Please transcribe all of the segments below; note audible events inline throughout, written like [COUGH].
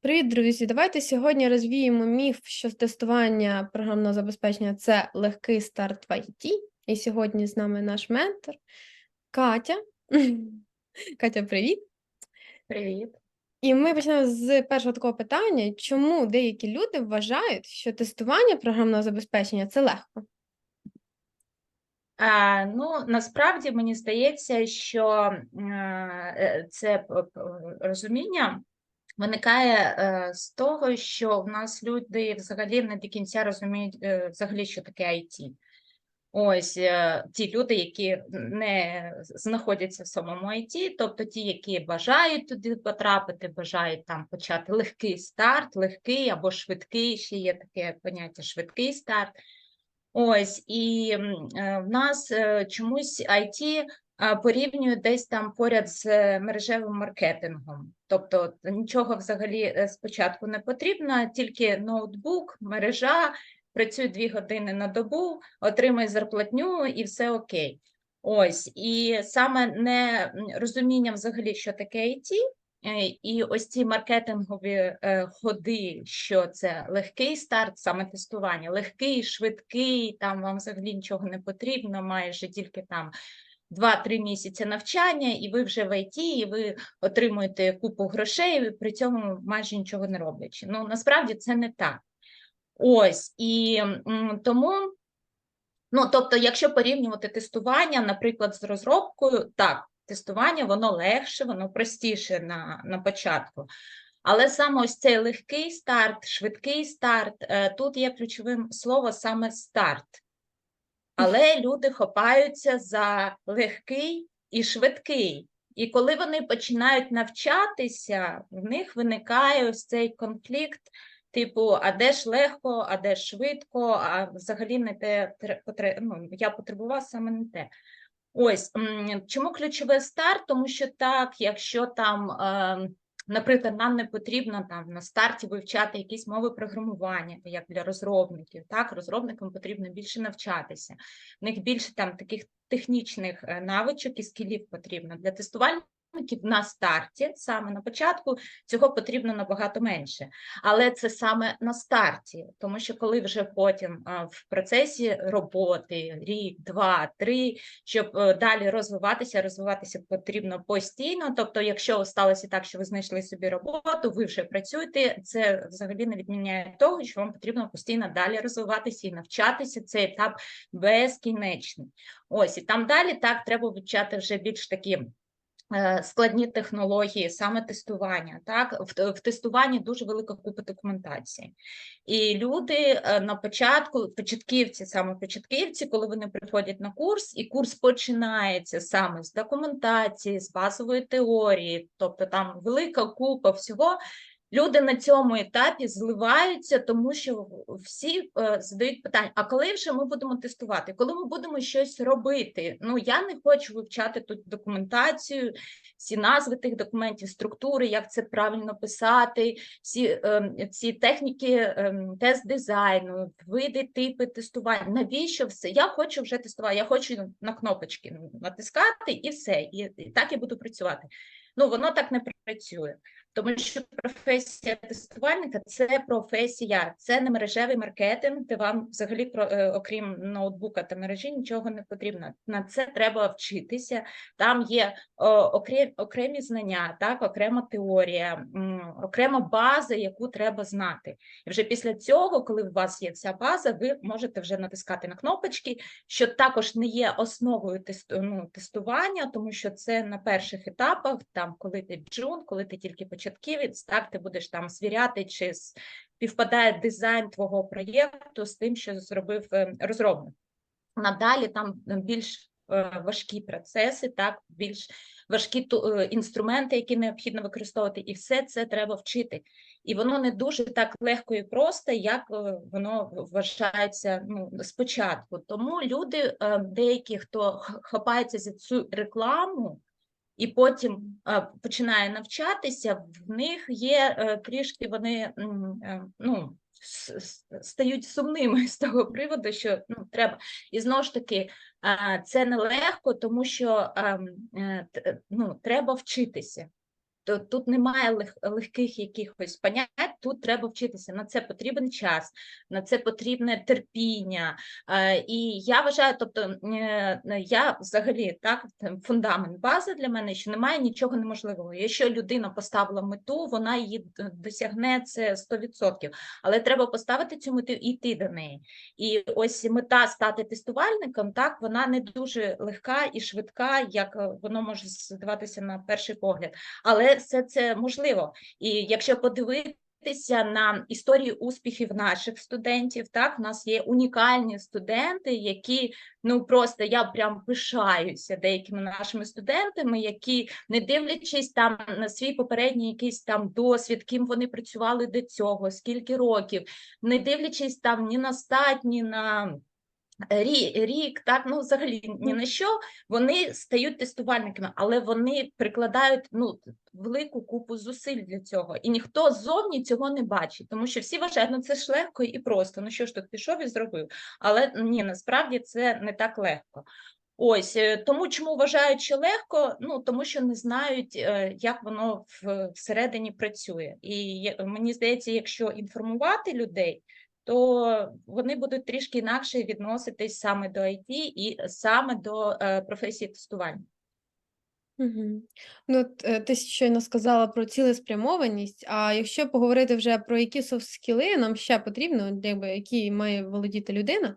Привіт, друзі! Давайте сьогодні розвіємо міф, що тестування програмного забезпечення це легкий старт в IT. І сьогодні з нами наш ментор Катя. [LAUGHS] Катя, привіт! Привіт. І ми почнемо з першого такого питання: чому деякі люди вважають, що тестування програмного забезпечення це легко? А, ну, насправді мені здається, що е, це п- розуміння виникає е, з того, що в нас люди взагалі не до кінця розуміють е, взагалі, що таке IT. Ось е, ті люди, які не знаходяться в самому IT, тобто ті, які бажають туди потрапити, бажають там почати легкий старт, легкий або швидкий, ще є таке поняття швидкий старт. Ось, і в нас чомусь IT порівнюють десь там поряд з е, мережевим маркетингом. Тобто нічого взагалі е, спочатку не потрібно, тільки ноутбук, мережа, працюй дві години на добу, отримай зарплатню і все окей. Ось, і саме не розуміння взагалі, що таке IT, Е, І ось ці маркетингові ходи, що це легкий старт, саме тестування, легкий, швидкий, там вам взагалі нічого не потрібно, майже тільки там 2-3 місяці навчання, і ви вже в ІТ, і ви отримуєте купу грошей, при цьому майже нічого не роблячи. Ну насправді це не так. Ось і тому. Ну, тобто, якщо порівнювати тестування, наприклад, з розробкою, так, тестування воно легше, воно простіше на, на початку. Але саме ось цей легкий старт, швидкий старт, е, тут є ключовим слово саме старт. Але люди хапаються за легкий і швидкий. І коли вони починають навчатися, в них виникає ось цей конфлікт, типу, а де ж легко, а де ж швидко, а взагалі не те ну, я потребував саме не те. Ось чому ключовий старт? Тому що так, якщо там, е, наприклад, нам не потрібно там на старті вивчати якісь мови програмування, як для розробників, так, розробникам потрібно більше навчатися. В них більше там таких технічних е, навичок і скілів потрібно для тестувальників на старті, саме на початку, цього потрібно набагато менше. Але це саме на старті, тому що коли вже потім в процесі роботи рік, два, три, щоб е, далі розвиватися, розвиватися потрібно постійно. Тобто, якщо сталося так, що ви знайшли собі роботу, ви вже працюєте, це взагалі не відміняє того, що вам потрібно постійно далі розвиватися і навчатися. Цей етап безкінечний. Ось і там далі так треба вивчати вже більш такі. Е, Складні технології, саме тестування. Так, в, в тестуванні дуже велика купа документації. І люди е, на початку, початківці, саме початківці, коли вони приходять на курс, і курс починається саме з документації, з базової теорії, тобто там велика купа всього. Люди на цьому етапі зливаються, тому що всі е, задають питання: а коли вже ми будемо тестувати? Коли ми будемо щось робити? Ну я не хочу вивчати тут документацію, всі назви тих документів, структури, як це правильно писати, всі е, ці техніки е, тест дизайну, види, типи тестування. Навіщо все? Я хочу вже тестувати, я хочу на кнопочки натискати і все. І, і так я буду працювати. Ну воно так не працює. Тому що професія тестувальника це професія, це не мережевий маркетинг, де вам взагалі е, окрім ноутбука та мережі нічого не потрібно. На це треба вчитися. Там є окрем, окремі знання, так, окрема теорія, окрема база, яку треба знати. І вже після цього, коли у вас є ця база, ви можете вже натискати на кнопочки, що також не є основою тесту, ну, тестування, тому що це на перших етапах, там коли ти джун, коли ти тільки початківець, так ти будеш там звіряти, чи співпадає дизайн твого проєкту з тим, що зробив е, розробник. Надалі там більш е, важкі процеси, так, більш важкі е, інструменти, які необхідно використовувати, і все це треба вчити. І воно не дуже так легко і просто, як е, воно вважається ну, спочатку. Тому люди, е, деякі, хто хапається за цю рекламу, і потім е, починає навчатися, в них є е, трішки вони е, ну, стають сумними [LAUGHS] з того приводу, що ну, треба. І знову ж таки, це нелегко, тому що ем, ну, треба вчитися. Тут немає лег- легких якихось понять, тут треба вчитися. На це потрібен час, на це потрібне терпіння. Е, І я вважаю, тобто е, я взагалі так фундамент база для мене, що немає нічого неможливого. Якщо людина поставила мету, вона її досягне це 100%. Але треба поставити цю мету і йти до неї. І ось мета стати тестувальником, так вона не дуже легка і швидка, як е, воно може здаватися на перший погляд. Але все це можливо. І якщо подивитися на історії успіхів наших студентів, так в нас є унікальні студенти, які ну просто я прям пишаюся деякими нашими студентами, які не дивлячись там на свій попередній якийсь там досвід, ким вони працювали до цього, скільки років, не дивлячись там ні на стать, ні на рік, так ну взагалі ні на що, вони стають тестувальниками, але вони прикладають ну велику купу зусиль для цього, і ніхто ззовні цього не бачить, тому що всі вважають, ну це ж легко і просто. Ну що ж тут пішов і зробив? Але ні, насправді це не так легко. Ось е, тому, чому вважають, що легко, ну тому що не знають, е, як воно всередині працює. І мені здається, якщо інформувати людей, то вони будуть трішки інакше відноситись саме до IT і саме до е, професії тестування. Угу. Ну, е, ти щойно сказала про цілеспрямованість, а якщо поговорити вже про які софт-скіли нам ще потрібно, от якби, які має володіти людина,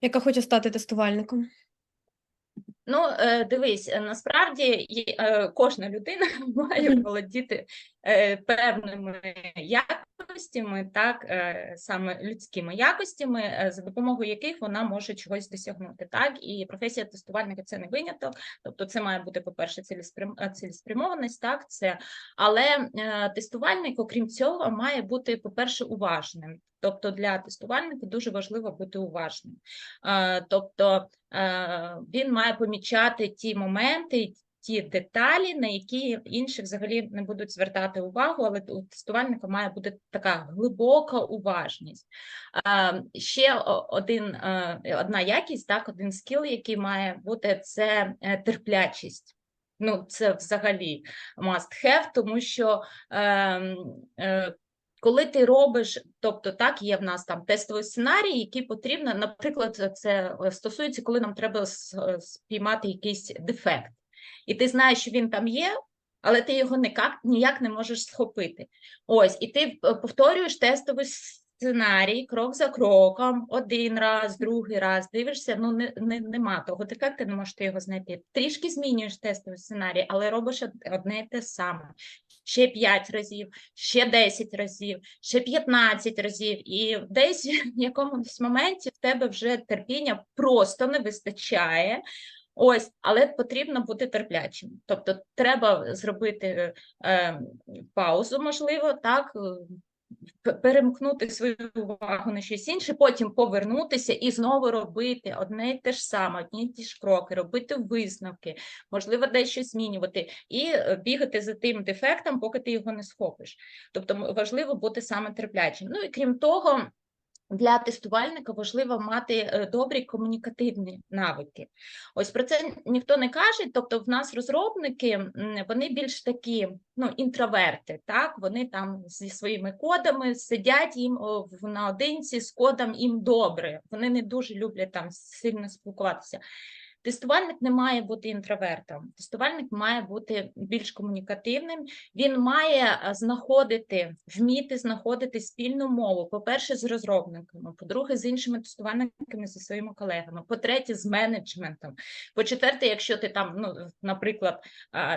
яка хоче стати тестувальником? Ну, е, дивись, е, насправді е, кожна людина [LAUGHS] має володіти певними якостями, так, саме людськими якостями, за допомогою яких вона може чогось досягнути. Так, і професія тестувальника це не виняток. Тобто, це має бути, по-перше, цілеспрям... цілеспрямованість, так, це, але тестувальник, окрім цього, має бути, по-перше, уважним. Тобто для тестувальника дуже важливо бути уважним. Тобто він має помічати ті моменти, ті деталі, на які інші взагалі не будуть звертати увагу, але у тестувальника має бути така глибока уважність. Е, Ще один, е, одна якість, так, один скіл, який має бути, це е, терплячість. Ну, це взагалі must have, тому що ем, е, коли ти робиш, тобто так, є в нас там тестовий сценарій, який потрібно, наприклад, це е, стосується, коли нам треба е, спіймати якийсь дефект, і ти знаєш, що він там є, але ти його ніяк, ніяк не можеш схопити. Ось, і ти е, повторюєш тестовий сценарій крок за кроком, один раз, другий раз, дивишся, ну не, не, нема того дефекту, не можеш ти його знайти. Трішки змінюєш тестовий сценарій, але робиш одне і те саме. Ще 5 разів, ще 10 разів, ще 15 разів, і десь в якомусь моменті в тебе вже терпіння просто не вистачає. Ось, але потрібно бути терплячим. Тобто, треба зробити е, паузу, можливо, так, перемкнути свою увагу на щось інше, потім повернутися і знову робити одне і те ж саме, одні і ті ж кроки, робити висновки, можливо, дещо змінювати і е, бігати за тим дефектом, поки ти його не схопиш. Тобто важливо бути саме терплячим. Ну і крім того. Для тестувальника важливо мати е, добрі комунікативні навики. Ось про це ніхто не каже. Тобто, в нас розробники вони більш такі ну, інтроверти, так вони там зі своїми кодами сидять їм наодинці з кодом їм добре. Вони не дуже люблять там сильно спілкуватися. Тестувальник не має бути інтровертом. Тестувальник має бути більш комунікативним. Він має е, знаходити, вміти знаходити спільну мову. По-перше, з розробниками, по-друге, з іншими тестувальниками, зі своїми колегами. По-третє, з менеджментом. По-четверте, якщо ти там, ну, наприклад,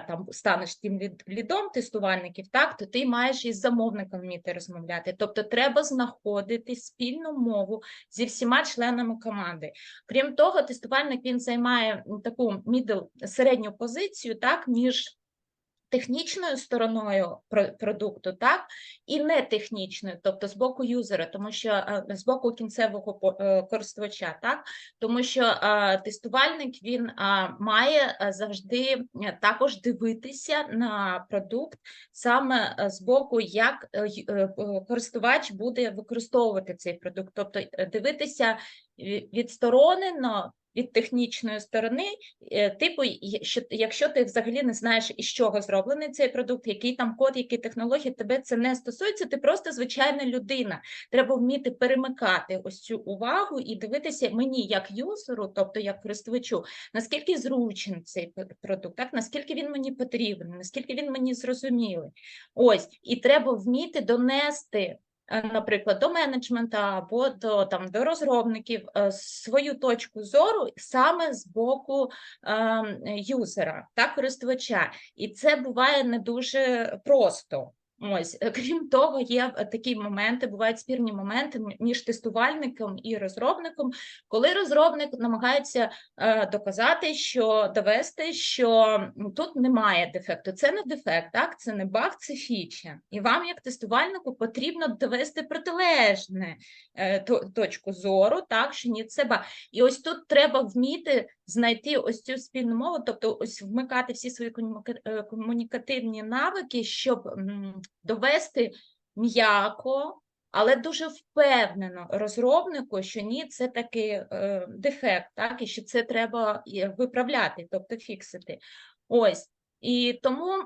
там станеш тим лідом тестувальників, так то ти маєш із замовником вміти розмовляти. Тобто, треба знаходити спільну мову зі всіма членами команди. Крім того, тестувальник він займає м, таку middle, середню позицію, так, між технічною стороною продукту, так, і не технічною, тобто з боку юзера, тому що е, з боку кінцевого е, користувача, так, тому що е, тестувальник він має завжди також дивитися на продукт саме з боку, як користувач буде використовувати цей продукт, тобто дивитися відсторонено від технічної сторони, е, типу, що якщо ти взагалі не знаєш, із чого зроблений цей продукт, який там код, які технології, тебе це не стосується, ти просто звичайна людина. Треба вміти перемикати ось цю увагу і дивитися мені як юзеру, тобто як користувачу, наскільки зручен цей продукт, так наскільки він мені потрібен, наскільки він мені зрозумілий. Ось, і треба вміти донести. Е, Наприклад, до менеджмента або до там до розробників е, свою точку зору саме з боку е, юзера та користувача, і це буває не дуже просто. Ось, е, крім того, є е, такі моменти, бувають спірні моменти між тестувальником і розробником, коли розробник намагається е, доказати, що довести, що тут немає дефекту. Це не дефект, так це не баг, це фіча. І вам, як тестувальнику, потрібно довести протилежне точку зору, так що ні, це баг. І ось тут треба вміти знайти ось цю спільну мову, тобто ось вмикати всі свої е, комунікативні навики, щоб довести м'яко, але дуже впевнено розробнику, що ні, це таки е, дефект, так, і що це треба виправляти, тобто фіксити. Ось. І тому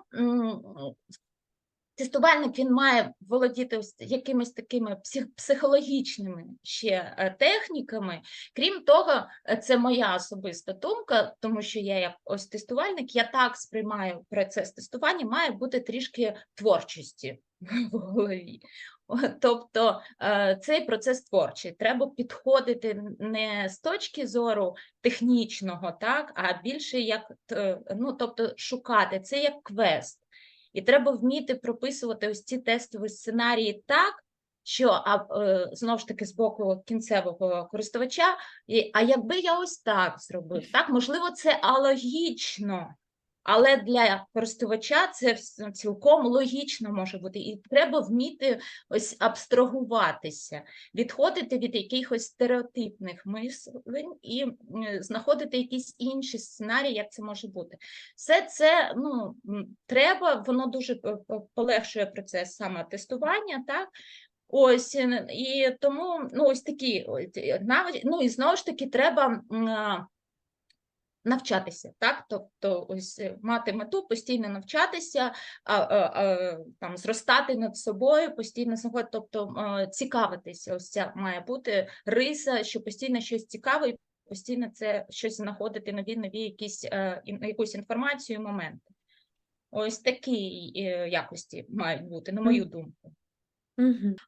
тестувальник він має володіти якимись такими психологічними ще е, техніками. Крім того, е, це моя особиста думка, тому що я як ось тестувальник, я так сприймаю процес тестування, має бути трішки творчості в голові. Тобто е, цей процес творчий. Треба підходити не з точки зору технічного, так, а більше як ну, тобто шукати це як квест. І треба вміти прописувати ось ці тестові сценарії так, що а, е, знову ж таки з боку кінцевого користувача, а якби я ось так зробив, так, можливо, це алогічно, але для користувача це цілком логічно може бути. І треба вміти ось абстрагуватися, відходити від якихось стереотипних мислень і знаходити якісь інші сценарії, як це може бути. Все це ну, треба, воно дуже п- полегшує процес саме тестування, так? Ось е, і тому ну, ось такі е, ну і знову ж таки треба навчатися, так? Тобто, ось е, мати мету, постійно навчатися, а, а, а, там зростати над собою, постійно знаходити, тобто е, цікавитися. Ось ця має бути риса, що постійно щось цікаве, і постійно це щось знаходити нові, нові якісь е, якусь інформацію, моменти. Ось такі якості мають бути, на мою думку.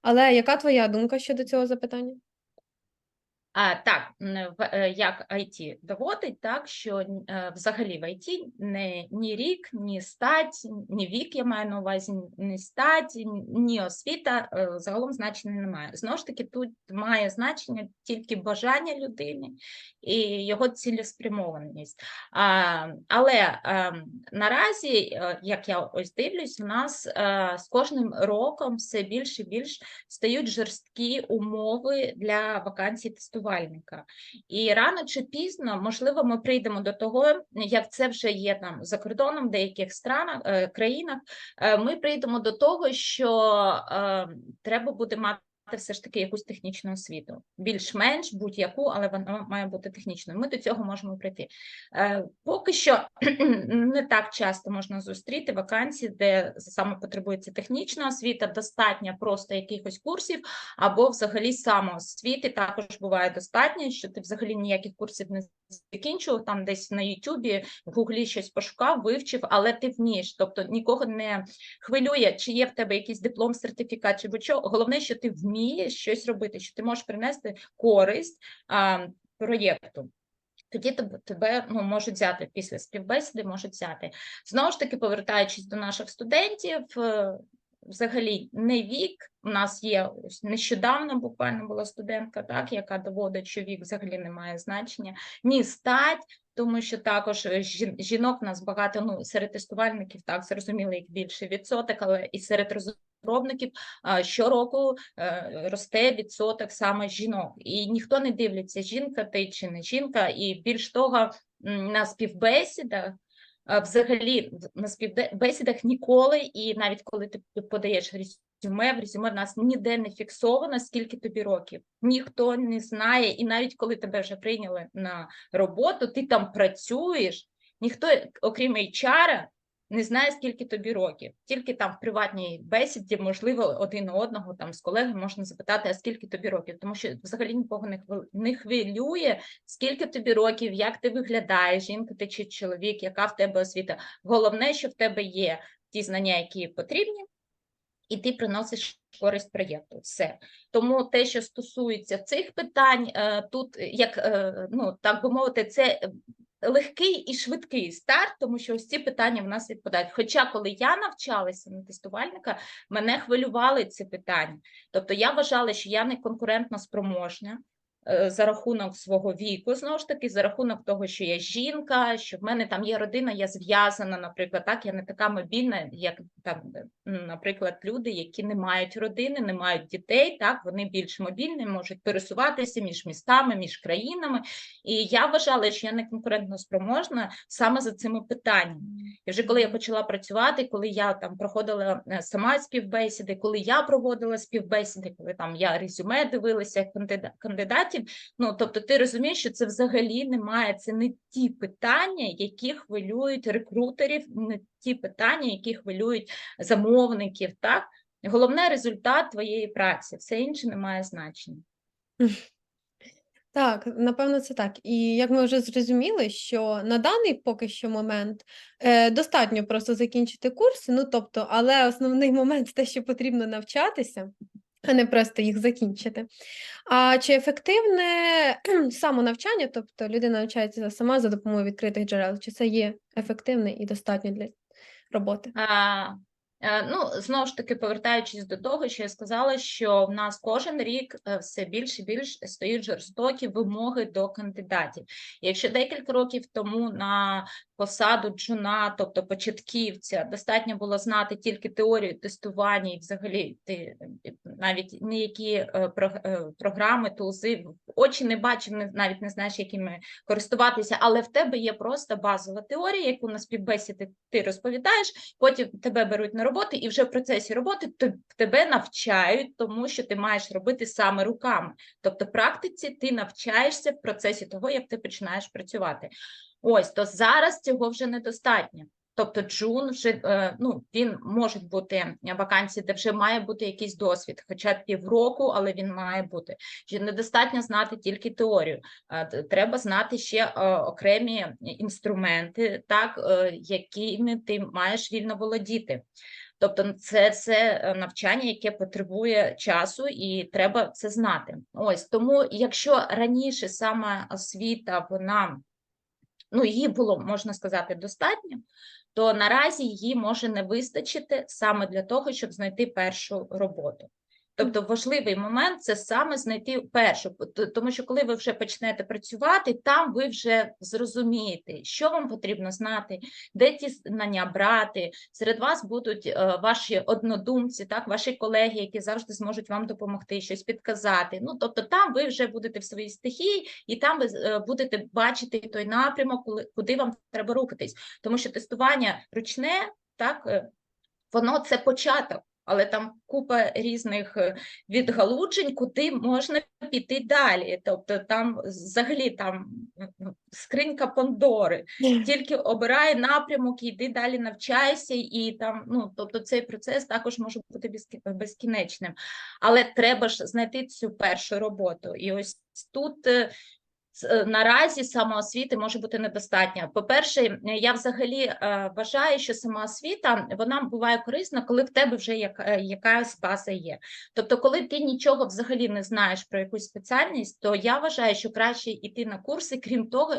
Але яка твоя думка щодо цього запитання? А, так, в- е, як IT доводить, так, що е, взагалі в IT не, ні рік, ні стать, ні вік, я маю на увазі, ні стать, ні освіта е, загалом значення немає. Знову ж таки, тут має значення тільки бажання людини і його цілеспрямованість. А, але е, наразі, е, як я ось дивлюсь, у нас е, з кожним роком все більше і більш стають жорсткі умови для вакансій тестувальника. І рано чи пізно, можливо, ми прийдемо до того, як це вже є там за кордоном, в деяких странах, е, країнах. е, Ми прийдемо до того, що е, треба буде мати. Все ж таки якусь технічну освіту, більш-менш будь-яку, але вона має бути технічною. Ми до цього можемо прийти. Е, Поки що [CLEARS THROAT] не так часто можна зустріти вакансії, де саме потребується технічна освіта, достатньо просто якихось курсів, або взагалі самоосвіти також буває достатньо, що ти взагалі ніяких курсів не закінчував, там десь на Ютубі, в Гуглі щось пошукав, вивчив, але ти вмієш. Тобто нікого не хвилює, чи є в тебе якийсь диплом, сертифікат, чи будь-що. Головне, що ти вмієш щось робити, що ти можеш принести користь а, проєкту. Тоді тебе, тебе ну, можуть взяти після співбесіди, можуть взяти. Знову ж таки, повертаючись до наших студентів, е, взагалі не вік. У нас є ось нещодавно буквально була студентка, так, яка доводить, що вік взагалі не має значення, ні стать, тому що також е, жін- жінок у нас багато, ну, серед тестувальників, так, зрозуміло, їх більше відсоток, але і серед розробників а, щороку е, росте відсоток саме жінок. І ніхто не дивиться, жінка ти чи не жінка, і більш того, на співбесідах Взагалі на співбесідах ніколи, і навіть коли ти подаєш резюме. В резюме в нас ніде не фіксовано, скільки тобі років. Ніхто не знає, і навіть коли тебе вже прийняли на роботу, ти там працюєш, ніхто, окрім HR, не знає, скільки тобі років. Тільки там в приватній бесіді, можливо, один одного там з колегами можна запитати, а скільки тобі років, тому що взагалі нікого не хвил- не хвилює, скільки тобі років, як ти виглядаєш, жінка ти чи чоловік, яка в тебе освіта. Головне, що в тебе є ті знання, які потрібні, і ти приносиш користь проєкту. Все. Тому те, що стосується цих питань, е, тут як е, ну так би мовити, це е, легкий і швидкий старт, тому що ось ці питання в нас відпадають. Хоча, коли я навчалася на тестувальника, мене хвилювали ці питання. Тобто я вважала, що я не конкурентно спроможна. Е, За рахунок свого віку, знову ж таки, за рахунок того, що я жінка, що в мене там є родина, я зв'язана, наприклад, так, я не така мобільна, як там, наприклад, люди, які не мають родини, не мають дітей, так, вони більш мобільні, можуть пересуватися між містами, між країнами. І я вважала, що я не конкурентно спроможна саме за цими питаннями. І вже коли я почала працювати, коли я там проходила е, сама співбесіди, коли я проводила співбесіди, коли там я резюме дивилася як кандида- кандидатів, ну тобто ти розумієш, що це взагалі немає, це не ті питання, які хвилюють рекрутерів, не ті питання, які хвилюють замовників. Так, головне результат твоєї праці, все інше не має значення. Так, напевно, це так. І як ми вже зрозуміли, що на даний поки що момент е, достатньо просто закінчити курси, ну тобто, але основний момент те, що потрібно навчатися, а не просто їх закінчити. А чи ефективне [CLEARS THROAT] самонавчання, тобто людина навчається сама за допомогою відкритих джерел, чи це є ефективне і достатньо для роботи? А, ну, знову ж таки, повертаючись до того, що я сказала, що в нас кожен рік е, все більше і більше стають жорстокі вимоги до кандидатів. Якщо декілька років тому на посаду джуна, тобто початківця, достатньо було знати тільки теорію тестування і взагалі ти е, навіть ніякі е, е, програми, тулзи очі не бачив, навіть не знаєш, якими користуватися, але в тебе є просто базова теорія, яку на співбесіді ти розповідаєш, потім тебе беруть на роботу, і вже в процесі роботи тебе навчають, тому що ти маєш робити саме руками. Тобто, в практиці ти навчаєшся в процесі того, як ти починаєш працювати. Ось то зараз цього вже недостатньо. Тобто джун вже е, ну він можуть бути вакансії, де вже має бути якийсь досвід, хоча б півроку, але він має бути. Недостатньо знати тільки теорію. Е, Треба знати ще е, окремі інструменти, так е, якими ти маєш вільно володіти. Тобто, це, це е, навчання, яке потребує часу, і треба це знати. Ось тому, якщо раніше саме освіта вона ну, її було, можна сказати, достатньо, то наразі її може не вистачити саме для того, щоб знайти першу роботу. Тобто важливий момент це саме знайти першу, тому що коли ви вже почнете працювати, там ви вже зрозумієте, що вам потрібно знати, де ті знання брати. Серед вас будуть е, ваші однодумці, так, ваші колеги, які завжди зможуть вам допомогти, щось підказати. Ну, тобто там ви вже будете в своїй стихії, і там ви е, будете бачити той напрямок, коли- куди вам треба рухатись. Тому що тестування ручне, так, е, воно це початок. Але там купа різних е, відгалуджень, куди можна піти далі. Тобто там взагалі там скринька Пандори. Тільки обирай напрямок, йди далі навчайся, і там, ну тобто цей процес також може бути безкінечним. Але треба ж знайти цю першу роботу. І ось тут е, наразі самоосвіти може бути недостатньо. По-перше, е, я взагалі е, вважаю, що самоосвіта вона буває корисна, коли в тебе вже е, якась база є. Тобто, коли ти нічого взагалі не знаєш про якусь спеціальність, то я вважаю, що краще йти на курси, крім того,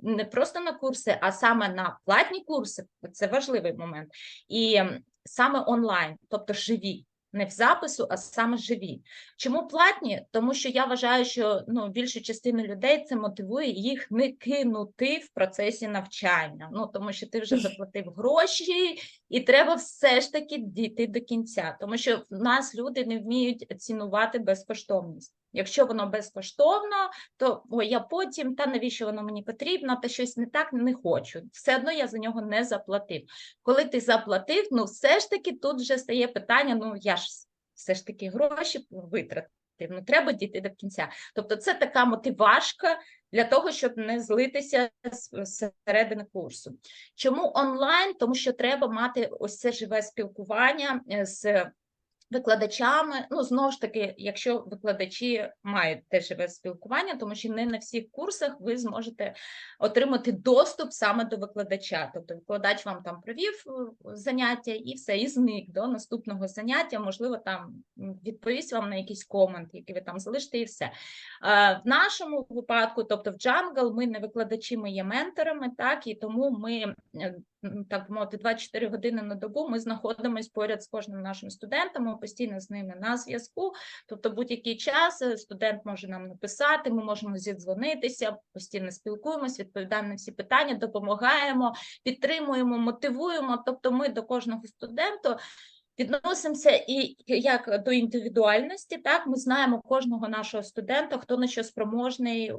не просто на курси, а саме на платні курси. Це важливий момент, і саме онлайн, тобто живі. Не в запису, а саме живі. Чому платні? Тому що я вважаю, що ну, більшу частину людей це мотивує їх не кинути в процесі навчання. Ну тому що ти вже заплатив гроші, і треба все ж таки дійти до кінця. Тому що в нас люди не вміють цінувати безкоштовність. Якщо воно безкоштовно, то ой, я потім, та навіщо воно мені потрібно, та щось не так не хочу. Все одно я за нього не заплатив. Коли ти заплатив, ну все ж таки тут вже стає питання: ну я ж все ж таки гроші витратити. Ну, треба дійти до кінця. Тобто, це така мотивашка для того, щоб не злитися з середини курсу. Чому онлайн? Тому що треба мати ось це живе спілкування е, з викладачами. Ну, знову ж таки, якщо викладачі мають те живе спілкування, тому що не на всіх курсах ви зможете отримати доступ саме до викладача. Тобто викладач вам там провів е, заняття і все, і зник до наступного заняття. Можливо, там відповість вам на якийсь комент, який ви там залишите, і все. Е, В нашому випадку, тобто в Jungle, ми не викладачі, ми є менторами, так і тому ми е, так би мовити 24 години на добу. Ми знаходимося поряд з кожним нашим студентом, ми постійно з ними на зв'язку. Тобто, будь-який час е, студент може нам написати, ми можемо зідзвонитися, постійно спілкуємося, відповідаємо на всі питання, допомагаємо, підтримуємо, мотивуємо. Тобто, ми до кожного студенту. Відносимося і як до індивідуальності, так ми знаємо кожного нашого студента, хто на що спроможний,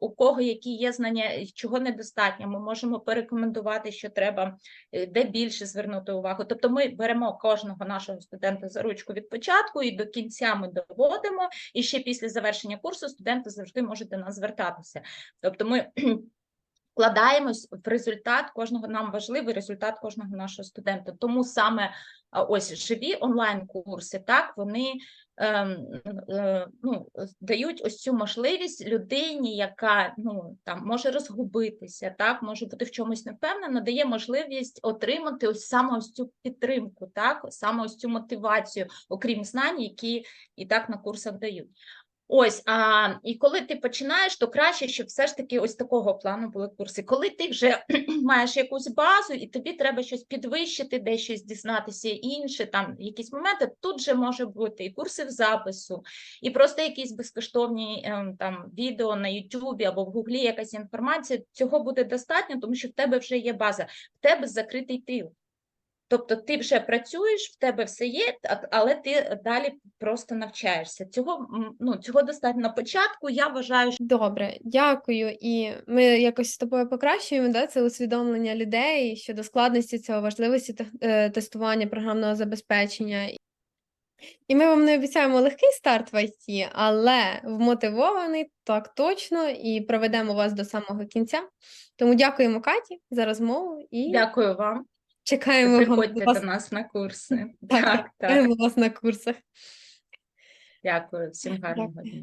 у, кого які є знання, чого недостатньо. Ми можемо порекомендувати, що треба е, де більше звернути увагу. Тобто, ми беремо кожного нашого студента за ручку від початку і до кінця ми доводимо. І ще після завершення курсу студенти завжди можуть до нас звертатися. Тобто, ми вкладаємось в результат кожного нам важливий результат кожного нашого студента. Тому саме ось живі онлайн-курси, так вони ем, е, ну, дають ось цю можливість людині, яка ну там може розгубитися, так може бути в чомусь невпевнена, дає можливість отримати ось саме ось цю підтримку, так саме ось цю мотивацію, окрім знань, які і так на курсах дають. Ось, а, і коли ти починаєш, то краще, щоб все ж таки ось такого плану були курси. Коли ти вже [CLEARS THROAT] маєш якусь базу, і тобі треба щось підвищити, десь щось дізнатися інше, там якісь моменти, тут же може бути і курси в запису, і просто якісь безкоштовні ем, там відео на Ютубі або в Гуглі якась інформація. Цього буде достатньо, тому що в тебе вже є база, в тебе закритий тил. Тобто ти вже працюєш, в тебе все є, але ти далі просто навчаєшся. Цього ну цього достатньо на початку. Я вважаю, що Добре, дякую. І ми якось з тобою покращуємо да, це усвідомлення людей щодо складності цього, важливості е, тестування програмного забезпечення. І ми вам не обіцяємо легкий старт в IT, але вмотивований так точно і проведемо вас до самого кінця. Тому дякуємо Каті за розмову і дякую вам. Чекаємо Приходьте вас, до нас на курси. Так, Так, так. чекаємо вас на курсах. Дякую всім гарного дня.